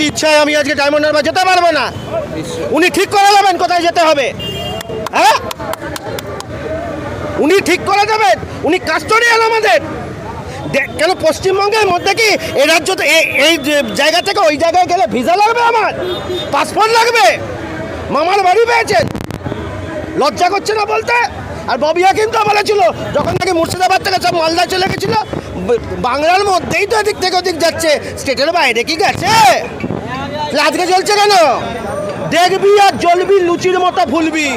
যদি ইচ্ছা আমি আজকে ডায়মন্ড হারবার যেতে পারব না, উনি ঠিক করে দেবেন কোথায় যেতে হবে। হ্যাঁ? উনি ঠিক করে দেবেন, উনি কাস্টোডিয়ান আমাদের। কেন পশ্চিমবঙ্গের মধ্যে কি এ রাজ্য এই- জায়গা থেকে ওই জায়গায় গেলে ভিসা লাগবে আমার? পাসপোর্ট লাগবে? মামার বাড়ি পেয়েছেন? লজ্জা করছে না বলতে? আর ববিয়া কিন্তু বলেছিল, যখন নাকি মুর্শিদাবাদ থেকে সব মালদা চলে গেছিল বাংলার মধ্যেই তো এদিক থেকে ওদিক যাচ্ছে স্টেটের বাইরে কি গেছে? আজকে চলছে কেন? দেখবি আর জ্বলবি, লুচির মতো ভুলবি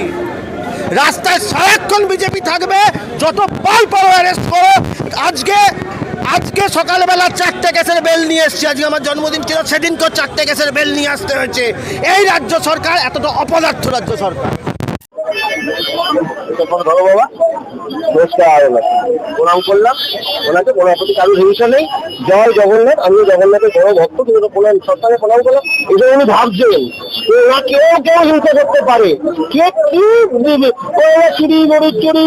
রাস্তায় সারাক্ষণ বিজেপি থাকবে, যত পাল পারো অ্যারেস্ট করো। আজকে আজকে সকালবেলা চারটে কেসের বেল নিয়ে এসছি। আজকে আমার জন্মদিন ছিল সেদিনকেও চারটে কেসের বেল নিয়ে আসতে হয়েছে। এই রাজ্য সরকার এতটা অপদার্থ রাজ্য সরকার। তখন ধরো বাবা। প্রণাম করলাম। ওনাকে প্রতি কারোর হিংসা নেই। জয় জগন্নাথ। জগন্নাথের বড় ভক্ত। প্রণাম সরকারে প্রণাম করলাম। উনি ভাবছেন ওরা কেউ কেউ হিংসা করতে পারে। কে কি কয়লা চুরি চুরি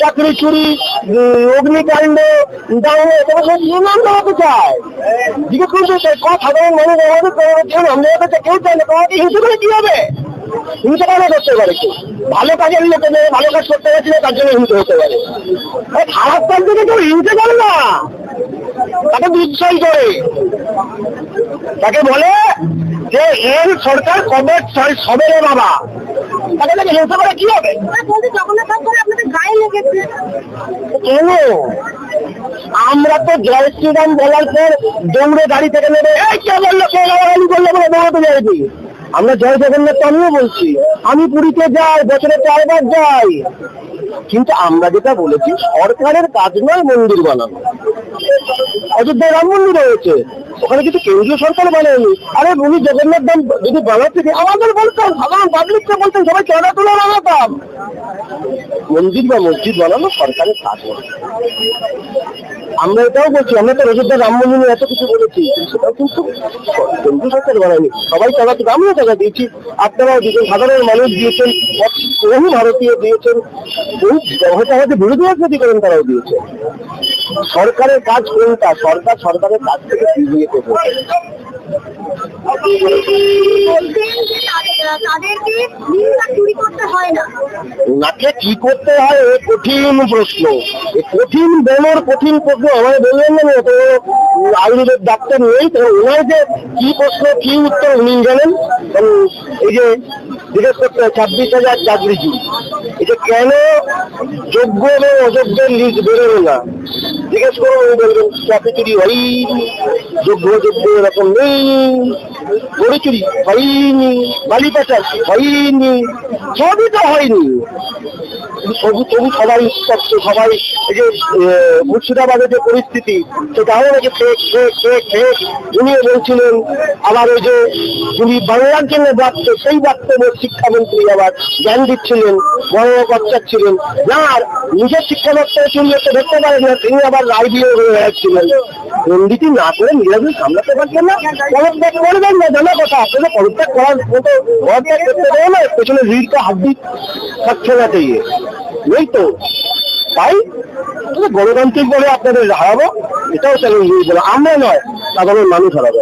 চাকরি চুরি অগ্নিকাণ্ড, দাঙ্গা সব নির্মাণ হতে চায়। জিজ্ঞেস করছে সাধারণ মানুষ আমাদের আমরা চাই কেউ চায় না। তোমাকে হিংসা করে কি হবে? হিংসা কেন করতে পারে কেউ। ভালো কাজের লোকে যে ভালো কাজ করতে গেছিল তার জন্য হিংসা হতে পারে। খারাপ কাজ থেকে কেউ হিংসা করে না। তাকে দুঃসাই করে। তাকে বলে যে এর সরকার কবে সবে রে বাবা। তাকে তাকে হিংসা করে কি হবে? কেন? আমরা তো জয় শ্রীরাম বলার পর দৌড়ে গাড়ি থেকে নেবে এই কে বলল? কে গালাগালি করল? বলে দৌড়াতে যাইবি আমরা জয় জগন্নাথ আমিও বলছি, আমি পুরীতে যাই, বছরে চারবার যাই। কিন্তু আমরা যেটা বলেছি, সরকারের কাজ নয় মন্দির বানানো। অযোধ্যায় রাম মন্দির হয়েছে ওখানে কিন্তু কেন্দ্রীয় সরকার বানায়নি। আরে উনি জগন্নাথ ধাম যদি বানাতে কি আমাদের বলতাম, সাধারণ পাবলিককে বলতেন সবাই চড়া তুলে বানাতাম মন্দির বা মসজিদ বানানো সরকারের কাজ আমরা এটাও বলছি, আমরা তো অযোধ্যা রাম মন্দিরে এত কিছু বলেছি, সেটাও কিন্তু কেন্দ্রীয় সরকার বানায়নি। সবাই টাকা থেকে আমিও টাকা দিয়েছি। আপনারাও দিয়েছেন, সাধারণ মানুষ দিয়েছেন, বহু ভারতীয় দিয়েছেন, বহু হয়তো আমাদের বিরোধী রাজনীতি করেন, তারাও দিয়েছেন। সরকারের কাজ কোনটা? সরকার সরকারের কাজ থেকে ফিরিয়ে দেবে বলছেন যে তাদের- তাদেরকে নিন্দা চুরি করতে না। ওনাকে কি করতে হয়? এ কঠিন প্রশ্ন। এ কঠিন কঠিন প্রশ্ন। আমায় বললেন না তো আয়ুর্বেদ ডাক্তার নেই তো ওনার যে কি প্রশ্ন কি উত্তর উনি জানেন? এই যে জিজ্ঞেস করতে হয় ছাব্বিশ হাজার চাকরিজীবী। এই যে কেন যোগ্য এবং অযোগ্যের লিস্ট বেরোলো না? জিজ্ঞেস করো বলবেন চাকরি চুরি হয় যোগ্য যোগ্য এরকম নেই। গরু চুরি হয়নি, বালি পাচার হয়নি, সবই তো হয়নি। তবু তবু সবাই উত্তপ্ত সবাই এই যে মুর্শিদাবাদের যে পরিস্থিতি সেটাও নাকি ফেক ফেক ফেক ফেক উনিও বলছিলেন, আবার ওই যে উনি বাংলার জন্য বাক্য সেই বাক্যে শিক্ষামন্ত্রী আবার জ্ঞান দিচ্ছিলেন, বড় বাচ্চাচ্ছিলেন যার নিজের শিক্ষা দপ্তরে চুরি হতে দেখতে পারেন না, তিনি আবার রায় দিয়ে হয়ে যাচ্ছিলেন পন্ডিতি না করে নিজেদের সামলাতে পারছেন না। পদত্যাগ করবেন না, জানা কথা। আপনাদের পদত্যাগ করার মতো পদত্যাগ করতে দেবে না, পেছনে রিড়টা হাড্ডি থাকছে না তো ইয়ে নেই তো। তাই, গণতান্ত্রিক বলে আপনাদের হারাবো, এটাও চ্যালেঞ্জ হয়ে গেল। আমরা নয় সাধারণ মানুষ হারাবো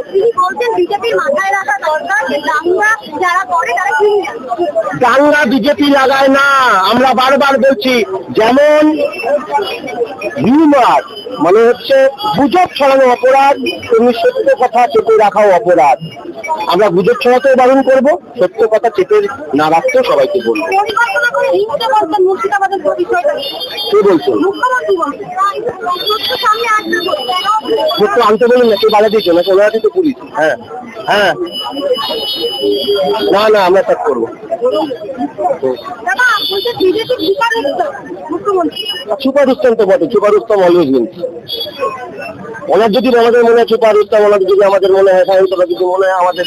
দাঙ্গা বিজেপি লাগায় না আমরা বারবার বলছি যেমন হিউমার মানে হচ্ছে গুজব ছড়ানো অপরাধ তুমি সত্য কথা চেপে রাখাও অপরাধ। আমরা গুজব ছড়াতেও বারণ করব সত্য কথা চেপে না রাখতেও সবাইকে বলব। কে বলছেন? আসবে একটু আনতে বলুন না কে বাধা দিয়েছে না ওনারা তো পুলিশ। হ্যাঁ হ্যাঁ। না না আমরা সব করব। সুপার উত্তম তো বটে সুপার উত্তম অলওয়েজ উইন ওনার যদি আমাদের মনে হয় সুপার উত্তম ওনার যদি আমাদের মনে হয় সাহিত্যটা যদি মনে হয় আমাদের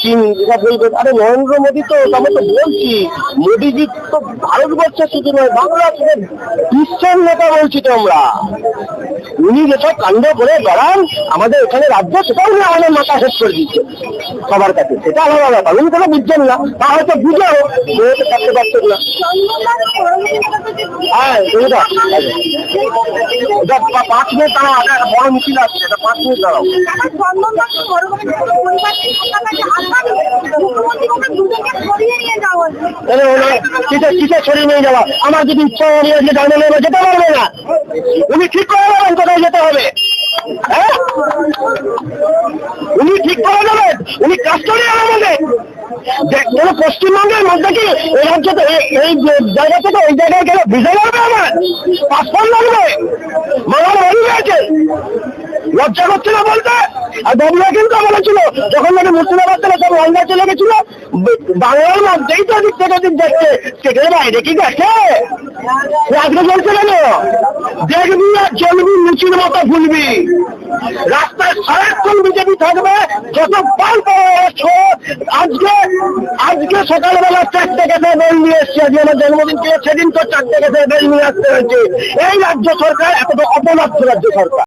তিন যেটা বলবে আরে নরেন্দ্র মোদী তো আমি তো বলছি মোদীজি তো ভারতবর্ষের শুধু নয় বাংলা থেকে বিশ্বের নেতা বলছি তো আমরা উনি যেসব কাণ্ড করে বেড়ান আমাদের এখানে রাজ্য সেটাও উনি আমাদের মাথা হেট করে দিচ্ছে সবার কাছে। সেটা আলাদা ব্যাপার উনি কোনো বুঝছেন না তা হয়তো বুঝেও মেয়েকে থাকতে পারছেন না হ্যাঁ পাঁচ মিনিট তারা আগে বড় মিছিল আসছে এটা পাঁচ মিনিট দাঁড়াও। নিয়ে কিসে ছড়িয়ে নিয়ে যাওয়া? আমার যদি ইচ্ছা আমি আজকে যেতে পারবে না। উনি ঠিক করে দেবেন কোথায় যেতে হবে। হ্যাঁ? উনি ঠিক করে দেবেন। উনি কাস্টডিয়ান কোন পশ্চিমবঙ্গের মধ্যে কি এই রাজ্য এই- এই জায়গা থেকে ওই জায়গায় গেলে ভিসা লাগবে আমার? পাসপোর্ট লাগবে বাড়ি গেছে লজ্জা করছে না বলতে? আর বাবুরা কিন্তু বলেছিল, যখন নাকি মুর্শিদাবাদ থেকে সব লঙ্কা চলে গেছিল, বাংলার মধ্যেই তো দিক থেকে দিক যাচ্ছে সেখানে বাইরে কি গেছে আজকে বলছে কেন? দেখবি আর চলবি লুচির মতো ভুলবি রাস্তায় সারাক্ষণ বিজেপি থাকবে, যত পাল আজকে আজকে সকালবেলা চারটে গেছে বেল নিয়ে এসছে, আজকে আমার জন্মদিন ছিল, সেদিন তো চারটে গেছে বেল নিয়ে আসতে হয়েছে। এই রাজ্য সরকার এত অপরাধ রাজ্য সরকার।